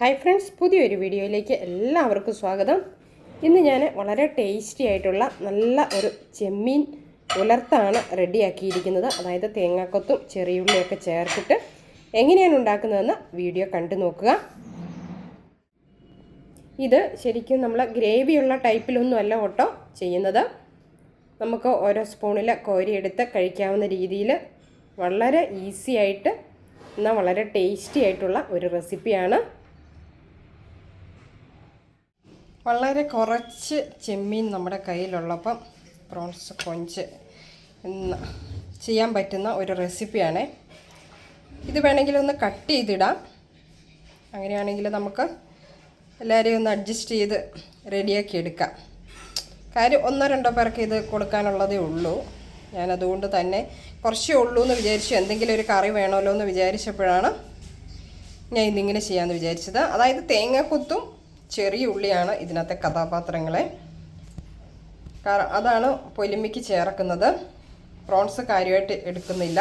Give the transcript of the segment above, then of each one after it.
Hi friends പുതിയൊരു വീഡിയോയിലേക്ക് എല്ലാവർക്കും സ്വാഗതം. ഇന്ന് ഞാൻ വളരെ ടേസ്റ്റി ആയിട്ടുള്ള നല്ല ഒരു ചെമ്മീൻ പുലർത്താണ് റെഡിയാക്കിയിരിക്കുന്നത്. അതായത് തേങ്ങാക്കൊത്തും ചെറിയുള്ളിയൊക്കെ ചേർത്തിട്ട് എങ്ങനെയാണ് ഉണ്ടാക്കുന്നതെന്ന് വീഡിയോ കണ്ടു നോക്കുക. ഇത് ശരിക്കും നമ്മൾ ഗ്രേവിയുള്ള ടൈപ്പിലൊന്നും അല്ല കേട്ടോ ചെയ്യുന്നത്. നമുക്ക് ഓരോ സ്പൂണിൽ കോരിയെടുത്ത് കഴിക്കാവുന്ന രീതിയിൽ വളരെ ഈസി ആയിട്ട് എന്നാൽ വളരെ ടേസ്റ്റി ആയിട്ടുള്ള ഒരു റെസിപ്പിയാണ് വളരെ കുറച്ച് ചെമ്മീൻ നമ്മുടെ കയ്യിലുള്ളപ്പം പ്രോൺസ് കൊഞ്ച് ചെയ്യാൻ പറ്റുന്ന ഒരു റെസിപ്പിയാണ്. ഇത് വേണമെങ്കിൽ ഒന്ന് കട്ട് ചെയ്തിടാം. അങ്ങനെയാണെങ്കിൽ നമുക്ക് എല്ലാവരെയും ഒന്ന് അഡ്ജസ്റ്റ് ചെയ്ത് റെഡിയാക്കി എടുക്കാം. കാര്യം ഒന്നോ രണ്ടോ പേർക്ക് ഇത് കൊടുക്കാനുള്ളതേ ഉള്ളൂ. ഞാനതുകൊണ്ട് തന്നെ കുറച്ചേ ഉള്ളൂ എന്ന് വിചാരിച്ചു. എന്തെങ്കിലും ഒരു കറി വേണമല്ലോ എന്ന് വിചാരിച്ചപ്പോഴാണ് ഞാൻ ഇന്നിങ്ങനെ ചെയ്യാമെന്ന് വിചാരിച്ചത്. അതായത് തേങ്ങാക്കൊത്തും ചെറിയ ഉള്ളിയാണ് ഇതിനകത്തെ കഥാപാത്രങ്ങളെ. അതാണ് പൊലിമിക്ക് ചേർക്കുന്നത്. പ്രോൺസ് കാര്യമായിട്ട് എടുക്കുന്നില്ല.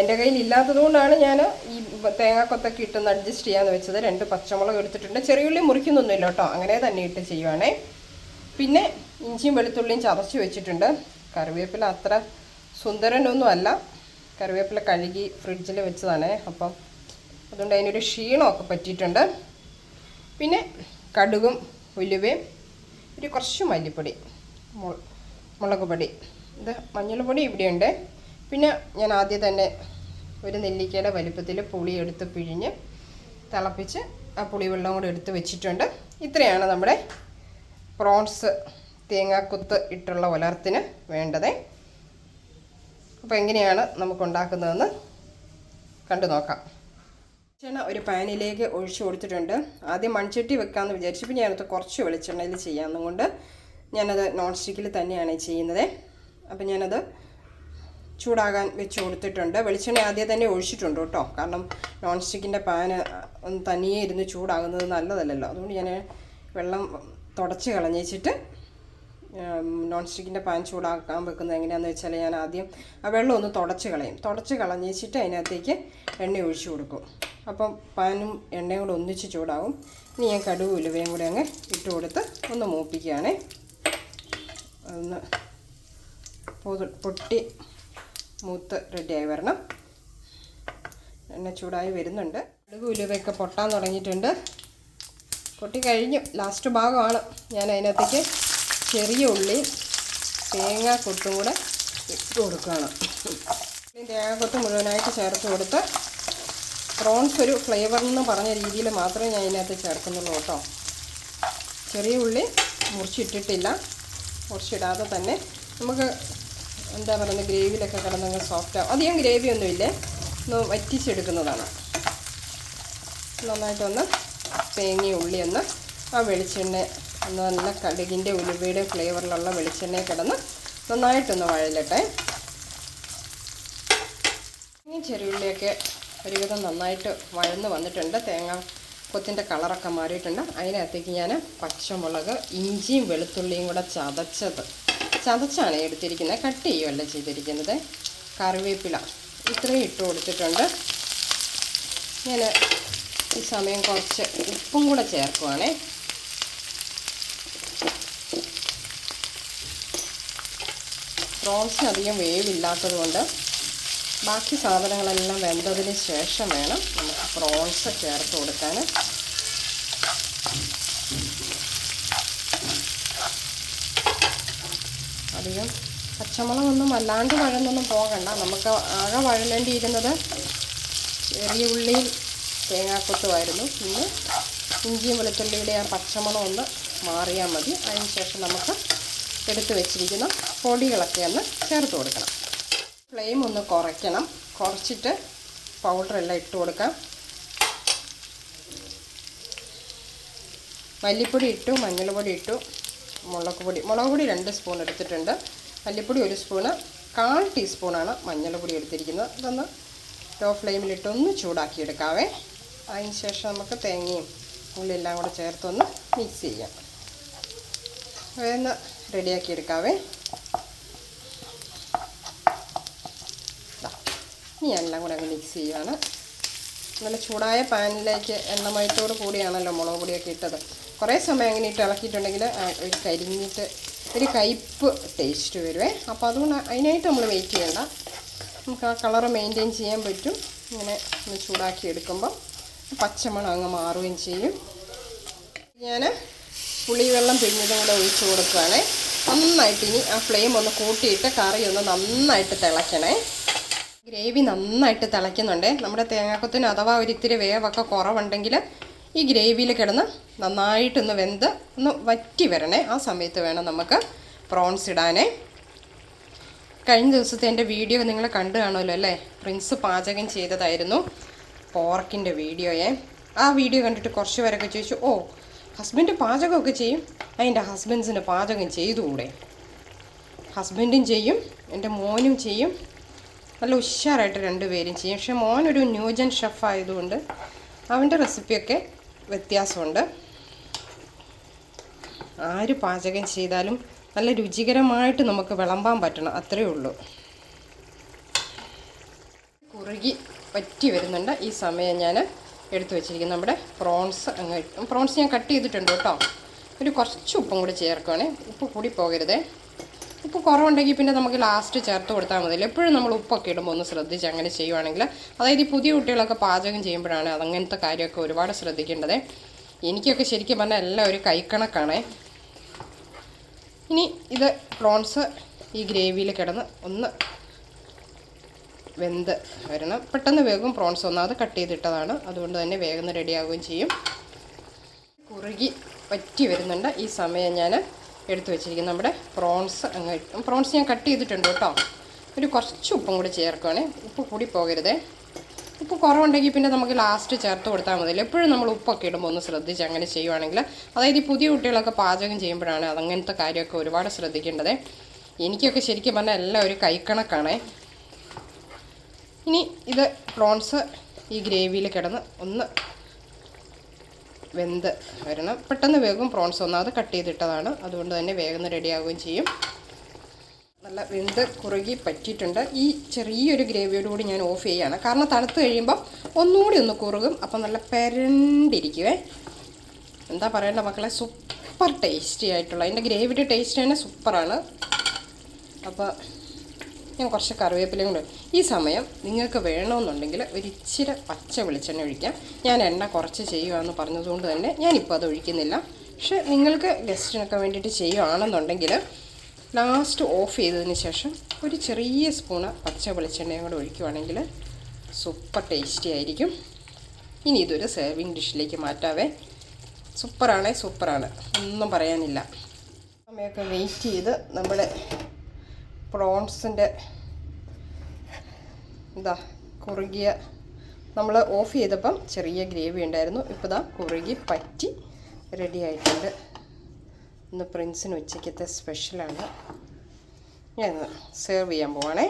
എന്റെ കയ്യിൽ ഇല്ലാത്തതുകൊണ്ടാണ് ഞാൻ ഈ തേങ്ങാക്കൊത്തൊക്കെ ഇട്ടൊന്ന് അഡ്ജസ്റ്റ് ചെയ്യാന്ന് വെച്ചത്. രണ്ട് പച്ചമുളക് എടുത്തിട്ടുണ്ട്. ചെറിയുള്ളി മുറിക്കുന്നൊന്നുമില്ല കേട്ടോ. അങ്ങനെ തന്നെ ഇട്ട് ചെയ്യുവാണേ. പിന്നെ ഇഞ്ചിയും വെളുത്തുള്ളിയും ചതച്ച് വെച്ചിട്ടുണ്ട്. കറിവേപ്പില അത്ര സുന്ദരനൊന്നും അല്ല. കറിവേപ്പില കഴുകി ഫ്രിഡ്ജിൽ വെച്ചതാണ്. അപ്പം അതുകൊണ്ട് അതിനൊരു ക്ഷീണമൊക്കെ പറ്റിയിട്ടുണ്ട്. പിന്നെ കടുകും ഉലുവയും ഒരു കുറച്ച് മല്ലിപ്പൊടി മുളക് പൊടി. ഇത് മഞ്ഞൾപ്പൊടി ഇവിടെയുണ്ട്. പിന്നെ ഞാൻ ആദ്യം തന്നെ ഒരു നെല്ലിക്കയുടെ വലിപ്പത്തിൽ പുളി എടുത്ത് പിഴിഞ്ഞ് തിളപ്പിച്ച് ആ പുളിവെള്ളം കൂടെ എടുത്ത് വെച്ചിട്ടുണ്ട്. ഇത്രയാണ് നമ്മുടെ പ്രോൺസ് തേങ്ങാക്കുത്ത് ഇട്ടുള്ള ഉലർത്തിന് വേണ്ടത്. അപ്പോൾ എങ്ങനെയാണ് നമുക്കുണ്ടാക്കുന്നതെന്ന് കണ്ടു നോക്കാം. വെളിച്ചെണ്ണ ഒരു പാനിലേക്ക് ഒഴിച്ചു കൊടുത്തിട്ടുണ്ട്. ആദ്യം മൺചട്ടി വെക്കാമെന്ന് വിചാരിച്ചപ്പോൾ ഞാനത് കുറച്ച് വെളിച്ചെണ്ണയിൽ ചെയ്യാമെന്നും കൊണ്ട് ഞാനത് നോൺ സ്റ്റിക്കിൽ തന്നെയാണ് ചെയ്യുന്നത്. അപ്പം ഞാനത് ചൂടാകാൻ വെച്ച് കൊടുത്തിട്ടുണ്ട്. വെളിച്ചെണ്ണ ആദ്യം തന്നെ ഒഴിച്ചിട്ടുണ്ട് കേട്ടോ. കാരണം നോൺ സ്റ്റിക്കിന്റെ പാന് തനിയെ ഇരുന്ന് ചൂടാകുന്നത് നല്ലതല്ലല്ലോ. അതുകൊണ്ട് ഞാൻ വെള്ളം തുടച്ച് കളഞ്ഞേച്ചിട്ട് നോൺ സ്റ്റിക്കിന്റെ പാൻ ചൂടാക്കാൻ വെക്കുന്നത് എങ്ങനെയാണെന്ന് വെച്ചാൽ ഞാൻ ആദ്യം ആ വെള്ളം ഒന്ന് തുടച്ച് കളയും. തുടച്ച് കളഞ്ഞേച്ചിട്ട് അതിനകത്തേക്ക് എണ്ണ ഒഴിച്ചു കൊടുക്കും. അപ്പം പാനും എണ്ണയും കൂടെ ഒന്നിച്ച് ചൂടാവും. ഇനി ഞാൻ കടുവും ഉലുവയും കൂടെ അങ്ങ് ഇട്ട് കൊടുത്ത് ഒന്ന് മൂപ്പിക്കുകയാണേ. ഒന്ന് പൊട്ടി മൂത്ത് റെഡിയായി വരണം. എണ്ണ ചൂടായി വരുന്നുണ്ട്. കടുക് ഉലുവയൊക്കെ പൊട്ടാൻ തുടങ്ങിയിട്ടുണ്ട്. പൊട്ടി കഴിഞ്ഞു. ലാസ്റ്റ് ഭാഗമാണ്. ഞാൻ അതിനകത്തേക്ക് ചെറിയ ഉള്ളി തേങ്ങ കൊത്തും കൂടെ ഇട്ട് കൊടുക്കുകയാണ്. തേങ്ങ കൊത്ത് മുഴുവനായിട്ട് ചേർത്ത് കൊടുത്ത് പ്രോൺസ് ഒരു ഫ്ലേവർ എന്ന് പറഞ്ഞ രീതിയിൽ മാത്രമേ ഞാൻ ഇതിനകത്ത് ചേർക്കുന്നുള്ളൂ കേട്ടോ. ചെറിയ ഉള്ളി മുറിച്ചിട്ടിട്ടില്ല. മുറിച്ചിടാതെ തന്നെ നമുക്ക് എന്താ പറയുന്നത് ഗ്രേവിയിലൊക്കെ കിടന്നങ്ങ് സോഫ്റ്റ് ആവും. അധികം ഗ്രേവി ഒന്നുമില്ലേ ഒന്ന് വറ്റിച്ചെടുക്കുന്നതാണ്. നന്നായിട്ടൊന്ന് തേങ്ങയും ഉള്ളി ഒന്ന് ആ വെളിച്ചെണ്ണ ഒന്ന് നല്ല കടുകിന്റെ ഉലുവയുടെ ഫ്ലേവറിലുള്ള വെളിച്ചെണ്ണയിൽ കിടന്ന് നന്നായിട്ടൊന്ന് വഴലട്ടെ. ചെറിയ ചെറിയുള്ളിയൊക്കെ ഒരുവിധം നന്നായിട്ട് വഴന്ന് വന്നിട്ടുണ്ട്. തേങ്ങ കൊത്തിന്റെ കളറൊക്കെ മാറിയിട്ടുണ്ട്. അതിനകത്തേക്ക് ഞാൻ പച്ചമുളക് ഇഞ്ചിയും വെളുത്തുള്ളിയും കൂടെ ചതച്ചത്. ചതച്ചാണ് എടുത്തിരിക്കുന്നത്. കട്ട് ചെയ്യുമല്ല ചെയ്തിരിക്കുന്നത്. കറിവേപ്പില ഇത്രയും ഇട്ട് കൊടുത്തിട്ടുണ്ട്. ഞാൻ ഈ സമയം കുറച്ച് ഉപ്പും കൂടെ ചേർക്കുവാണേ. പ്രോൺസിന് അധികം വേവില്ലാത്തത് കൊണ്ട് ബാക്കി സാധനങ്ങളെല്ലാം വെന്തതിന് ശേഷം വേണം നമുക്ക് പ്രോൺസ് ചേർത്ത് കൊടുക്കാൻ. അധികം പച്ചമുളകൊന്നും വല്ലാണ്ട് വഴന്നൊന്നും പോകണ്ട. നമുക്ക് ആകെ വഴലേണ്ടിയിരുന്നത് ചെറിയ ഉള്ളിയും തേങ്ങാക്കൊത്തുമായിരുന്നു. പിന്നെ ഇഞ്ചിയും വെളുത്തുള്ളിയുടെ ആ പച്ചമണം ഒന്ന് മാറിയാൽ മതി. അതിന് ശേഷം നമുക്ക് എടുത്ത് വെച്ചിരിക്കുന്ന പൊടികളൊക്കെ ഒന്ന് ചേർത്ത് കൊടുക്കണം. ഫ്ലെയിം ഒന്ന് കുറയ്ക്കണം. കുറച്ചിട്ട് പൗഡറെല്ലാം ഇട്ട് കൊടുക്കാം. മല്ലിപ്പൊടി ഇട്ടു മഞ്ഞൾപ്പൊടി ഇട്ടു മുളക് പൊടി മുളക് പൊടി രണ്ട് സ്പൂൺ എടുത്തിട്ടുണ്ട്. മല്ലിപ്പൊടി ഒരു സ്പൂണ് കാൽ ടീസ്പൂണാണ് മഞ്ഞൾപ്പൊടി എടുത്തിരിക്കുന്നത്. അതൊന്ന് ലോ ഫ്ലെയിമിലിട്ട് ഒന്ന് ചൂടാക്കിയെടുക്കാവേ. അതിന് ശേഷം നമുക്ക് തേങ്ങയും ഉള്ളിയെല്ലാം കൂടെ ചേർത്തൊന്ന് മിക്സ് ചെയ്യാം. ഒന്ന് റെഡിയാക്കി ഇനി എല്ലാം കൂടെ അങ്ങ് മിക്സ് ചെയ്യുകയാണ് നല്ല ചൂടായ പാനിലേക്ക് എണ്ണമയത്തോട് കൂടിയാണല്ലോ മുളക് പൊടിയൊക്കെ ഇട്ടത്. കുറേ സമയം അങ്ങനെ ഇട്ട് ഇളക്കിയിട്ടുണ്ടെങ്കിൽ ഒരു കരിഞ്ഞിട്ട് ഒരു കയ്പ്പ് ടേസ്റ്റ് വരുവേ. അപ്പോൾ അതുകൊണ്ട് അതിനായിട്ട് നമ്മൾ വെയിറ്റ് ചെയ്യണ്ട. നമുക്ക് ആ കളറ് മെയിന്റെയിൻ ചെയ്യാൻ പറ്റും. ഇങ്ങനെ ഒന്ന് ചൂടാക്കി എടുക്കുമ്പം പച്ചമണം അങ്ങ് മാറുകയും ചെയ്യും. ഞാൻ പുളിവെള്ളം പിഴിഞ്ഞതും കൂടെ ഒഴിച്ച് കൊടുക്കുകയാണേ നന്നായിട്ട് ഇനി ആ ഫ്ലെയിം ഒന്ന് കൂട്ടിയിട്ട് കറി ഒന്ന് നന്നായിട്ട് തിളയ്ക്കണേ. ഗ്രേവി നന്നായിട്ട് തിളയ്ക്കുന്നുണ്ട്. നമ്മുടെ തേങ്ങാക്കൊത്തിന് അഥവാ ഒരു ഇത്തിരി വേവൊക്കെ കുറവുണ്ടെങ്കിൽ ഈ ഗ്രേവിയിൽ കിടന്ന് നന്നായിട്ടൊന്ന് വെന്ത് ഒന്ന് വറ്റി വരണേ. ആ സമയത്ത് വേണം നമുക്ക് പ്രോൺസ് ഇടാനേ. കഴിഞ്ഞ ദിവസത്തെ എന്റെ വീഡിയോ നിങ്ങൾ കണ്ടു കാണുമല്ലോ അല്ലേ? പ്രിൻസ് പാചകം ചെയ്തതായിരുന്നു പോർക്കിന്റെ വീഡിയോയെ. ആ വീഡിയോ കണ്ടിട്ട് കുറച്ച് പേരൊക്കെ ചോദിച്ചു ഓ ഹസ്ബൻഡ് പാചകമൊക്കെ ചെയ്യും? അതിന്റെ ഹസ്ബൻഡ്സിന് പാചകം ചെയ്തുകൂടെ? ഹസ്ബൻഡും ചെയ്യും എന്റെ മോനും ചെയ്യും. നല്ല ഉഷാറായിട്ട് രണ്ടുപേരും ചെയ്യും. പക്ഷേ മോനൊരു ന്യൂജൻ ഷെഫ് ആയതുകൊണ്ട് അവന്റെ റെസിപ്പിയൊക്കെ വ്യത്യാസമുണ്ട്. ആര് പാചകം ചെയ്താലും നല്ല രുചികരമായിട്ട് നമുക്ക് വിളമ്പാൻ പറ്റണം. അത്രയേ ഉള്ളൂ. കുറുകി പറ്റി വരുന്നുണ്ട്. ഈ സമയം ഞാൻ എടുത്തു വെച്ചിരിക്കുന്നത് നമ്മുടെ പ്രോൺസ് അങ്ങ് പ്രോൺസ് ഞാൻ കട്ട് ചെയ്തിട്ടുണ്ട് കേട്ടോ. ഒരു കുറച്ച് ഉപ്പും കൂടി ചേർക്കുകയാണേ ഉപ്പ് കൂടി പോകരുതേ. ഉപ്പ് കുറവുണ്ടെങ്കിൽ പിന്നെ നമുക്ക് ലാസ്റ്റ് ചേർത്ത് കൊടുത്താൽ മതി. എപ്പോഴും നമ്മൾ ഉപ്പൊക്കെ ഇടുമ്പോൾ ഒന്ന് ശ്രദ്ധിച്ച് അങ്ങനെ ചെയ്യുവാണെങ്കിൽ അതായത് ഈ പുതിയ കുട്ടികളൊക്കെ പാചകം ചെയ്യുമ്പോഴാണ് അതങ്ങനത്തെ കാര്യമൊക്കെ ഒരുപാട് ശ്രദ്ധിക്കേണ്ടത്. എനിക്കൊക്കെ ശരിക്കും പറഞ്ഞാൽ എല്ലാം ഒരു കൈക്കണക്കാണ്. ഇനി ഇത് പ്രോൺസ് ഈ ഗ്രേവിയിൽ കിടന്ന് ഒന്ന് വെന്ത് വരണം. പെട്ടെന്ന് വേഗം പ്രോൺസ് ഒന്നാമത് കട്ട് ചെയ്തിട്ടതാണ്. അതുകൊണ്ട് തന്നെ വേഗം റെഡിയാവുകയും ചെയ്യും. കുറുകി പറ്റി വരുന്നുണ്ട്. ഈ സമയം ഞാൻ എടുത്തു വെച്ചിരിക്കുന്നത്. നമ്മുടെ പ്രോൺസ് അങ്ങ് പ്രോൺസ് ഞാൻ കട്ട് ചെയ്തിട്ടുണ്ട് കേട്ടോ. ഒരു കുറച്ച് ഉപ്പും കൂടി ചേർക്കുകയാണ് ഉപ്പ് കൂടി പോകരുതേ. ഉപ്പ് കുറവുണ്ടെങ്കിൽ പിന്നെ നമുക്ക് ലാസ്റ്റ് ചേർത്ത് കൊടുത്താൽ മതി. എപ്പോഴും നമ്മൾ ഉപ്പൊക്കെ ഇടുമ്പോൾ ഒന്ന് ശ്രദ്ധിച്ച് അങ്ങനെ ചെയ്യുവാണെങ്കിൽ. അതായത് ഈ പുതിയ കുട്ടികളൊക്കെ പാചകം ചെയ്യുമ്പോഴാണ് അതങ്ങനത്തെ കാര്യമൊക്കെ ഒരുപാട് ശ്രദ്ധിക്കേണ്ടത്. എനിക്കൊക്കെ ശരിക്കും പറഞ്ഞാൽ എല്ലാം ഒരു കൈക്കണക്കാണേ. ഇനി ഇത് പ്രോൺസ് ഈ ഗ്രേവിയിൽ കിടന്ന് ഒന്ന് വെന്ത് വരണം. പെട്ടെന്ന് വേഗം പ്രോൺസ് ഒന്നാമത് കട്ട് ചെയ്തിട്ടതാണ്. അതുകൊണ്ട് തന്നെ വേഗം റെഡിയാവുകയും ചെയ്യും. നല്ല വെന്ത് കുറുകി പറ്റിയിട്ടുണ്ട്. ഈ ചെറിയൊരു ഗ്രേവിയോട് കൂടി ഞാൻ ഓഫ് ചെയ്യുകയാണ്. കാരണം തണുത്ത് കഴിയുമ്പം ഒന്നുകൂടി ഒന്ന് കുറുകും. അപ്പം നല്ല പെരണ്ടിരിക്കുവേ. എന്താ പറയേണ്ട മക്കളെ? സൂപ്പർ ടേസ്റ്റി ആയിട്ടുള്ള. അതിന്റെ ഗ്രേവിയുടെ ടേസ്റ്റ് തന്നെ സൂപ്പറാണ്. അപ്പോൾ ഞാൻ കുറച്ച് കറിവേപ്പിലയും കൂടെ ഈ സമയം നിങ്ങൾക്ക് വേണമെന്നുണ്ടെങ്കിൽ ഒരു ഇച്ചിരി പച്ച വെളിച്ചെണ്ണ ഒഴിക്കാം. ഞാൻ എണ്ണ കുറച്ച് ചെയ്യുകയെന്ന് പറഞ്ഞതുകൊണ്ട് തന്നെ ഞാനിപ്പോൾ അത് ഒഴിക്കുന്നില്ല. പക്ഷെ നിങ്ങൾക്ക് ഗസ്റ്റിനൊക്കെ വേണ്ടിയിട്ട് ചെയ്യുകയാണെന്നുണ്ടെങ്കിൽ ലാസ്റ്റ് ഓഫ് ചെയ്തതിന് ശേഷം ഒരു ചെറിയ സ്പൂണ് പച്ച വെളിച്ചെണ്ണയും കൂടെ ഒഴിക്കുവാണെങ്കിൽ സൂപ്പർ ടേസ്റ്റി ആയിരിക്കും. ഇനി ഇതൊരു സെർവിങ് ഡിഷിലേക്ക് മാറ്റാവേ. സൂപ്പറാണേ സൂപ്പറാണ്. ഒന്നും പറയാനില്ല. സമയമൊക്കെ വെയിറ്റ് ചെയ്ത് നമ്മുടെ പ്രോൺസിന്റെ ഇതാ കുറുകിയ നമ്മൾ ഓഫ് ചെയ്തപ്പം ചെറിയ ഗ്രേവി ഉണ്ടായിരുന്നു. ഇപ്പോൾ ഇതാ കുറുകി പറ്റി റെഡി ആയിട്ടുണ്ട്. ഇന്ന് പ്രിൻസിന് ഉച്ചയ്ക്കത്തെ സ്പെഷ്യലാണ് ഞാൻ സെർവ് ചെയ്യാൻ പോവാണേ.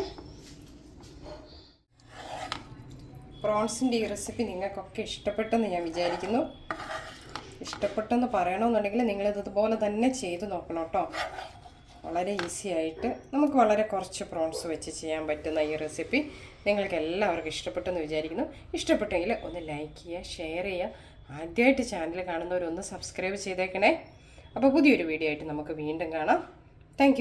പ്രോൺസിന്റെ ഈ റെസിപ്പി നിങ്ങൾക്കൊക്കെ ഇഷ്ടപ്പെട്ടെന്ന് ഞാൻ വിചാരിക്കുന്നു. ഇഷ്ടപ്പെട്ടെന്ന് പറയണമെന്നുണ്ടെങ്കിൽ നിങ്ങളിതുപോലെ തന്നെ ചെയ്ത് നോക്കണം കേട്ടോ. വളരെ ഈസി ആയിട്ട് നമുക്ക് വളരെ കുറച്ച് പ്രോൺസ് വെച്ച് ചെയ്യാൻ പറ്റുന്ന ഈ റെസിപ്പി നിങ്ങൾക്ക് എല്ലാവർക്കും ഇഷ്ടപ്പെട്ടെന്ന് വിചാരിക്കുന്നു. ഇഷ്ടപ്പെട്ടെങ്കിൽ ഒന്ന് ലൈക്ക് ചെയ്യുക ഷെയർ ചെയ്യുക. ആദ്യമായിട്ട് ചാനൽ കാണുന്നവരൊന്ന് സബ്സ്ക്രൈബ് ചെയ്തേക്കണേ. അപ്പോൾ പുതിയൊരു വീഡിയോ ആയിട്ട് നമുക്ക് വീണ്ടും കാണാം. Thank